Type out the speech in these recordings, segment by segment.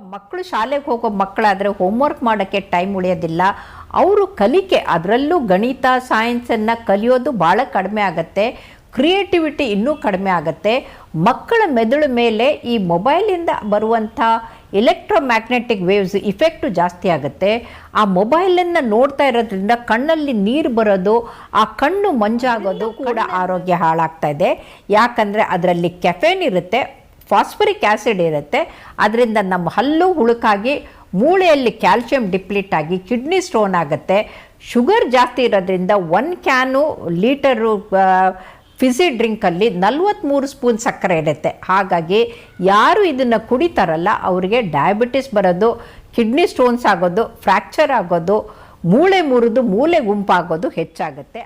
ಮಕ್ಕಳು ಶಾಲೆಗೆ ಹೋಗೋ ಮಕ್ಕಳಾದರೆ ಹೋಮ್ವರ್ಕ್ ಮಾಡೋಕ್ಕೆ ಟೈಮ್ ಉಳಿಯೋದಿಲ್ಲ. ಅವರು ಕಲಿಕೆ ಅದರಲ್ಲೂ ಗಣಿತ ಸೈನ್ಸನ್ನು ಕಲಿಯೋದು ಭಾಳ ಕಡಿಮೆ ಆಗುತ್ತೆ. ಕ್ರಿಯೇಟಿವಿಟಿ ಇನ್ನೂ ಕಡಿಮೆ ಆಗುತ್ತೆ. ಮಕ್ಕಳ ಮೆದುಳು ಮೇಲೆ ಈ ಮೊಬೈಲಿಂದ ಬರುವಂಥ ಎಲೆಕ್ಟ್ರೋಮ್ಯಾಗ್ನೆಟಿಕ್ ವೇವ್ಸ್ ಇಫೆಕ್ಟು ಜಾಸ್ತಿ ಆಗುತ್ತೆ. ಆ ಮೊಬೈಲನ್ನು ನೋಡ್ತಾ ಇರೋದ್ರಿಂದ ಕಣ್ಣಲ್ಲಿ ನೀರು ಬರೋದು ಆ ಕಣ್ಣು ಮಂಜಾಗೋದು ಕೂಡ ಆರೋಗ್ಯ ಹಾಳಾಗ್ತಾ ಇದೆ. ಯಾಕಂದರೆ ಅದರಲ್ಲಿ ಕೆಫೆನ್ ಇರುತ್ತೆ ಫಾಸ್ಫರಿಕ್ ಆ್ಯಸಿಡ್ ಇರುತ್ತೆ. ಅದರಿಂದ ನಮ್ಮ ಹಲ್ಲು ಹುಳುಕಾಗಿ ಮೂಳೆಯಲ್ಲಿ ಕ್ಯಾಲ್ಶಿಯಂ ಡಿಪ್ಲೀಟ್ ಆಗಿ ಕಿಡ್ನಿ ಸ್ಟೋನ್ ಆಗುತ್ತೆ. ಶುಗರ್ ಜಾಸ್ತಿ ಇರೋದ್ರಿಂದ ಒನ್ ಕ್ಯಾನು ಲೀಟರು ಫಿಸಿ ಡ್ರಿಂಕಲ್ಲಿ ನಲ್ವತ್ತ್ಮೂರು ಸ್ಪೂನ್ ಸಕ್ಕರೆ ಇರುತ್ತೆ. ಹಾಗಾಗಿ ಯಾರು ಇದನ್ನು ಕುಡಿತಾರಲ್ಲ, ಅವರಿಗೆ ಡಯಾಬಿಟಿಸ್ ಬರೋದು, ಕಿಡ್ನಿ ಸ್ಟೋನ್ಸ್ ಆಗೋದು, ಫ್ರ್ಯಾಕ್ಚರ್ ಆಗೋದು, ಮೂಳೆ ಮುರಿದು ಮೂಳೆ ಗುಂಪಾಗೋದು ಹೆಚ್ಚಾಗುತ್ತೆ.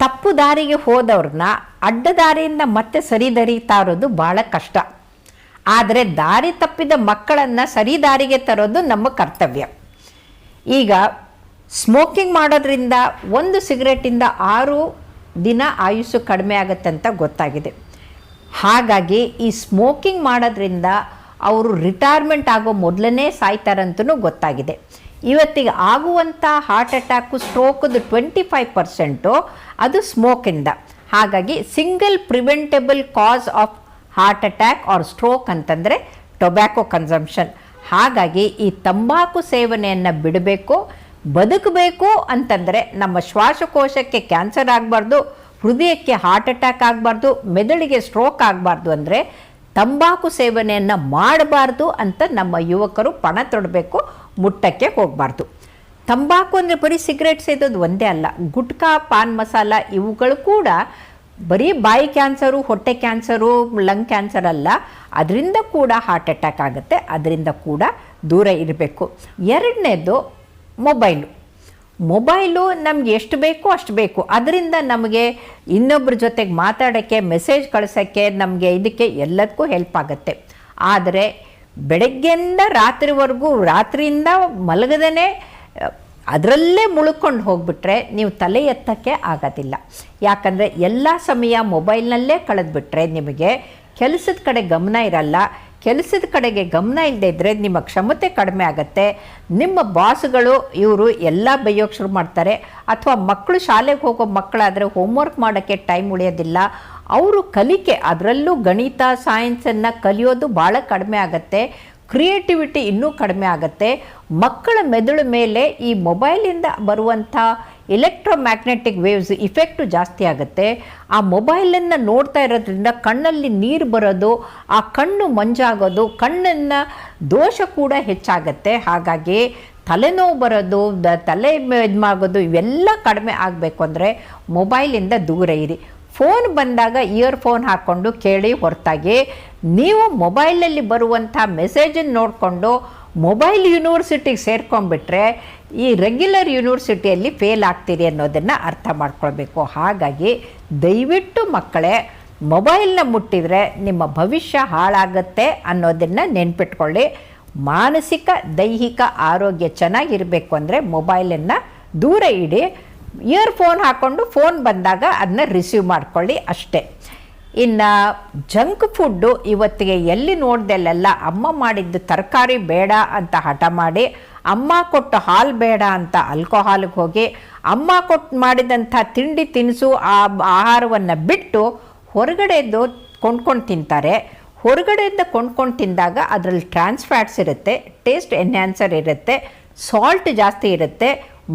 ತಪ್ಪು ದಾರಿಗೆ ಹೋದವ್ರನ್ನ ಅಡ್ಡ ದಾರಿಯಿಂದ ಮತ್ತೆ ಸರಿದರಿತಾ ಇರೋದು ಭಾಳ ಕಷ್ಟ. ಆದರೆ ದಾರಿ ತಪ್ಪಿದ ಮಕ್ಕಳನ್ನು ಸರಿ ದಾರಿಗೆ ತರೋದು ನಮ್ಮ ಕರ್ತವ್ಯ. ಈಗ ಸ್ಮೋಕಿಂಗ್ ಮಾಡೋದ್ರಿಂದ ಒಂದು ಸಿಗರೇಟಿಂದ ಆರು ದಿನ ಆಯುಸ್ಸು ಕಡಿಮೆ ಆಗುತ್ತೆ ಅಂತ ಗೊತ್ತಾಗಿದೆ. ಹಾಗಾಗಿ ಈ ಸ್ಮೋಕಿಂಗ್ ಮಾಡೋದ್ರಿಂದ ಅವರು ರಿಟೈರ್ಮೆಂಟ್ ಆಗೋ ಮೊದಲನೇ ಸಾಯ್ತಾರಂತೂ ಗೊತ್ತಾಗಿದೆ. ಇವತ್ತಿಗೆ ಆಗುವಂಥ ಹಾರ್ಟ್ ಅಟ್ಯಾಕು ಸ್ಟ್ರೋಕದು ಟ್ವೆಂಟಿ ಫೈವ್ ಪರ್ಸೆಂಟು ಅದು ಸ್ಮೋಕಿಂದ ಹಾಗಾಗಿ single preventable cause of heart attack or stroke ಅಂತಂದರೆ ಟೊಬ್ಯಾಕೊ ಕನ್ಸಂಪ್ಷನ್ ಹಾಗಾಗಿ ಈ ತಂಬಾಕು ಸೇವನೆಯನ್ನು ಬಿಡಬೇಕು, ಬದುಕಬೇಕು ಅಂತಂದರೆ ನಮ್ಮ ಶ್ವಾಸಕೋಶಕ್ಕೆ ಕ್ಯಾನ್ಸರ್ ಆಗಬಾರ್ದು, ಹೃದಯಕ್ಕೆ ಹಾರ್ಟ್ ಅಟ್ಯಾಕ್ ಆಗಬಾರ್ದು, ಮೆದುಳಿಗೆ ಸ್ಟ್ರೋಕ್ ಆಗಬಾರ್ದು ಅಂದರೆ ತಂಬಾಕು ಸೇವನೆಯನ್ನು ಮಾಡಬಾರ್ದು ಅಂತ ನಮ್ಮ ಯುವಕರು ಪಣ ತೊಡಬೇಕು, ಮುಟ್ಟಕ್ಕೆ ಹೋಗಬಾರ್ದು. ತಂಬಾಕು ಅಂದರೆ ಬರೀ ಸಿಗರೇಟ್ ಸೇದೋದು ಒಂದೇ ಅಲ್ಲ, ಗುಟ್ಕಾ, ಪಾನ್ ಮಸಾಲ ಇವುಗಳು ಕೂಡ ಬರೀ ಬಾಯಿ ಕ್ಯಾನ್ಸರು, ಹೊಟ್ಟೆ ಕ್ಯಾನ್ಸರು, ಲಂಗ್ ಕ್ಯಾನ್ಸರ್ ಅಲ್ಲ, ಅದರಿಂದ ಕೂಡ ಹಾರ್ಟ್ ಅಟ್ಯಾಕ್ ಆಗುತ್ತೆ, ಅದರಿಂದ ಕೂಡ ದೂರ ಇರಬೇಕು. ಎರಡನೇದು ಮೊಬೈಲು. ಮೊಬೈಲು ನಮ್ಗೆ ಎಷ್ಟು ಬೇಕೋ ಅಷ್ಟು ಬೇಕು. ಅದರಿಂದ ನಮಗೆ ಇನ್ನೊಬ್ಬರ ಜೊತೆಗೆ ಮಾತಾಡೋಕ್ಕೆ, ಮೆಸೇಜ್ ಕಳಿಸೋಕ್ಕೆ ನಮಗೆ ಇದಕ್ಕೆ ಎಲ್ಲದಕ್ಕೂ ಹೆಲ್ಪ್ ಆಗುತ್ತೆ. ಆದರೆ ಬೆಳಗ್ಗೆಯಿಂದ ರಾತ್ರಿವರೆಗೂ, ರಾತ್ರಿಯಿಂದ ಮಲಗದೇ ಅದರಲ್ಲೇ ಮುಳುಕೊಂಡು ಹೋಗ್ಬಿಟ್ರೆ ನೀವು ತಲೆ ಎತ್ತಕ್ಕೆ ಆಗೋದಿಲ್ಲ. ಯಾಕಂದರೆ ಎಲ್ಲ ಸಮಯ ಮೊಬೈಲ್ನಲ್ಲೇ ಕಳೆದ್ಬಿಟ್ರೆ ನಿಮಗೆ ಕೆಲಸದ ಕಡೆ ಗಮನ ಇರಲ್ಲ. ಕೆಲಸದ ಕಡೆಗೆ ಗಮನ ಇಲ್ಲದೆ ಇದ್ದರೆ ನಿಮ್ಮ ಕ್ಷಮತೆ ಕಡಿಮೆ ಆಗುತ್ತೆ. ನಿಮ್ಮ ಬಾಸ್ಗಳು ಇವರು ಎಲ್ಲ ಬೈಯೋಕ್ಕೆ ಶುರು ಮಾಡ್ತಾರೆ. ಅಥವಾ ಮಕ್ಕಳು ಶಾಲೆಗೆ ಹೋಗೋ ಮಕ್ಕಳಾದರೆ ಹೋಮ್ವರ್ಕ್ ಮಾಡೋಕ್ಕೆ ಟೈಮ್ ಉಳಿಯೋದಿಲ್ಲ. ಅವರು ಕಲಿಕೆ, ಅದರಲ್ಲೂ ಗಣಿತ ಸೈನ್ಸನ್ನು ಕಲಿಯೋದು ಭಾಳ ಕಡಿಮೆ ಆಗುತ್ತೆ. ಕ್ರಿಯೇಟಿವಿಟಿ ಇನ್ನೂ ಕಡಿಮೆ ಆಗುತ್ತೆ. ಮಕ್ಕಳ ಮೆದುಳು ಮೇಲೆ ಈ ಮೊಬೈಲಿಂದ ಬರುವಂಥ ಎಲೆಕ್ಟ್ರೋಮ್ಯಾಗ್ನೆಟಿಕ್ ವೇವ್ಸ್ ಇಫೆಕ್ಟು ಜಾಸ್ತಿ ಆಗುತ್ತೆ. ಆ ಮೊಬೈಲನ್ನು ನೋಡ್ತಾ ಇರೋದ್ರಿಂದ ಕಣ್ಣಲ್ಲಿ ನೀರು ಬರೋದು, ಆ ಕಣ್ಣು ಮಂಜಾಗೋದು, ಕಣ್ಣನ್ನು ದೋಷ ಕೂಡ ಹೆಚ್ಚಾಗತ್ತೆ. ಹಾಗಾಗಿ ತಲೆನೋವು ಬರೋದು, ದ ತಲೆ ಇದು ಆಗೋದು ಇವೆಲ್ಲ ಕಡಿಮೆ ಆಗಬೇಕು ಅಂದರೆ ಮೊಬೈಲಿಂದ ದೂರ ಇರಿ. ಫೋನ್ ಬಂದಾಗ ಇಯರ್ ಫೋನ್ ಹಾಕ್ಕೊಂಡು ಕೇಳಿ ಹೊರತಾಗಿ ನೀವು ಮೊಬೈಲಲ್ಲಿ ಬರುವಂಥ ಮೆಸೇಜನ್ನು ನೋಡಿಕೊಂಡು ಮೊಬೈಲ್ ಯೂನಿವರ್ಸಿಟಿಗೆ ಸೇರ್ಕೊಂಡ್ಬಿಟ್ರೆ ಈ ರೆಗ್ಯುಲರ್ ಯೂನಿವರ್ಸಿಟಿಯಲ್ಲಿ ಫೇಲ್ ಆಗ್ತೀರಿ ಅನ್ನೋದನ್ನು ಅರ್ಥ ಮಾಡ್ಕೊಳ್ಬೇಕು. ಹಾಗಾಗಿ ದಯವಿಟ್ಟು ಮಕ್ಕಳೇ, ಮೊಬೈಲ್ನ ಮುಟ್ಟಿದರೆ ನಿಮ್ಮ ಭವಿಷ್ಯ ಹಾಳಾಗುತ್ತೆ ಅನ್ನೋದನ್ನು ನೆನ್ಪಿಟ್ಕೊಳ್ಳಿ. ಮಾನಸಿಕ, ದೈಹಿಕ ಆರೋಗ್ಯ ಚೆನ್ನಾಗಿರಬೇಕು ಅಂದರೆ ಮೊಬೈಲನ್ನು ದೂರ ಇಡಿ. ಇಯರ್ ಫೋನ್ ಹಾಕ್ಕೊಂಡು ಫೋನ್ ಬಂದಾಗ ಅದನ್ನ ರಿಸೀವ್ ಮಾಡ್ಕೊಳ್ಳಿ ಅಷ್ಟೇ. ಇನ್ನು ಜಂಕ್ ಫುಡ್ಡು ಇವತ್ತಿಗೆ ಎಲ್ಲಿ ನೋಡ್ದಲ್ಲೆಲ್ಲ, ಅಮ್ಮ ಮಾಡಿದ್ದು ತರಕಾರಿ ಬೇಡ ಅಂತ ಹಠ ಮಾಡಿ, ಅಮ್ಮ ಕೊಟ್ಟು ಹಾಲು ಬೇಡ ಅಂತ ಆಲ್ಕೋಹಾಲ್ಗೆ ಹೋಗಿ, ಅಮ್ಮ ಕೊಟ್ಟು ಮಾಡಿದಂಥ ತಿಂಡಿ ತಿನಿಸು, ಆ ಆಹಾರವನ್ನು ಬಿಟ್ಟು ಹೊರಗಡೆದು ಕೊಂಡ್ಕೊಂಡು ತಿಂತಾರೆ. ಹೊರಗಡೆಯಿಂದ ಕೊಂಡ್ಕೊಂಡು ತಿಂದಾಗ ಅದರಲ್ಲಿ ಟ್ರಾನ್ಸ್ ಫ್ಯಾಟ್ಸ್ ಇರುತ್ತೆ ಟೇಸ್ಟ್ ಎನ್ಹ್ಯಾನ್ಸರ್ ಇರುತ್ತೆ ಸಾಲ್ಟ್ ಜಾಸ್ತಿ ಇರುತ್ತೆ,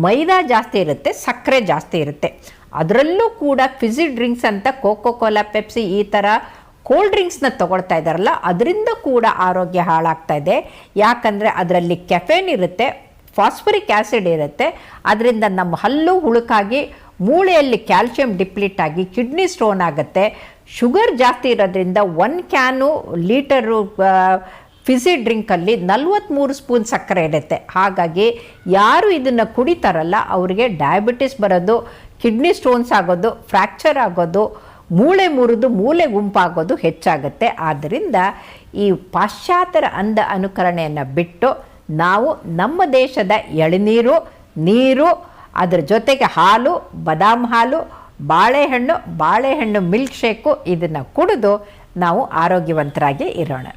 ಮೈದಾ ಜಾಸ್ತಿ ಇರುತ್ತೆ, ಸಕ್ಕರೆ ಜಾಸ್ತಿ ಇರುತ್ತೆ. ಅದರಲ್ಲೂ ಕೂಡ ಫಿಸಿ ಡ್ರಿಂಕ್ಸ್ ಅಂತ ಕೋಕೋ ಕೋಲಾ ಪೆಪ್ಸಿ ಈ ಥರ ಕೋಲ್ಡ್ ಡ್ರಿಂಕ್ಸ್ನ ತೊಗೊಳ್ತಾ ಇದ್ದಾರಲ್ಲ ಅದರಿಂದ ಕೂಡ ಆರೋಗ್ಯ ಹಾಳಾಗ್ತಾ ಇದೆ. ಯಾಕಂದರೆ ಅದರಲ್ಲಿ ಕೆಫೆನ್ ಇರುತ್ತೆ ಫಾಸ್ಫರಿಕ್ ಆ್ಯಸಿಡ್ ಇರುತ್ತೆ, ಅದರಿಂದ ನಮ್ಮ ಹಲ್ಲು ಹುಳುಕಾಗಿ ಮೂಳೆಯಲ್ಲಿ ಕ್ಯಾಲ್ಶಿಯಂ ಡಿಪ್ಲೀಟ್ ಆಗಿ ಕಿಡ್ನಿ ಸ್ಟೋನ್ ಆಗುತ್ತೆ. ಶುಗರ್ ಜಾಸ್ತಿ ಇರೋದ್ರಿಂದ ಒನ್ ಕ್ಯಾನು ಲೀಟರು ಫಿಸಿ ಡ್ರಿಂಕಲ್ಲಿ ನಲ್ವತ್ತ್ಮೂರು ಸ್ಪೂನ್ ಸಕ್ಕರೆ ಇರುತ್ತೆ. ಹಾಗಾಗಿ ಯಾರು ಇದನ್ನು ಕುಡಿತಾರಲ್ಲ, ಅವರಿಗೆ ಡಯಾಬಿಟಿಸ್ ಬರೋದು ಕಿಡ್ನಿ ಸ್ಟೋನ್ಸ್ ಆಗೋದು, ಫ್ರ್ಯಾಕ್ಚರ್ ಆಗೋದು, ಮೂಳೆ ಮುರಿದು ಮೂಳೆ ಗುಂಪಾಗೋದು ಹೆಚ್ಚಾಗುತ್ತೆ. ಆದ್ದರಿಂದ ಈ ಪಾಶ್ಚಾತ್ಯರ ಅಂದ ಅನುಕರಣೆಯನ್ನು ಬಿಟ್ಟು ನಾವು ನಮ್ಮ ದೇಶದ ಎಳನೀರು, ನೀರು, ಅದರ ಜೊತೆಗೆ ಹಾಲು, ಬದಾಮ್ ಹಾಲು, ಬಾಳೆಹಣ್ಣು ಬಾಳೆಹಣ್ಣು ಮಿಲ್ಕ್ ಶೇಕು ಇದನ್ನು ಕುಡಿದು ನಾವು ಆರೋಗ್ಯವಂತರಾಗಿ ಇರೋಣ.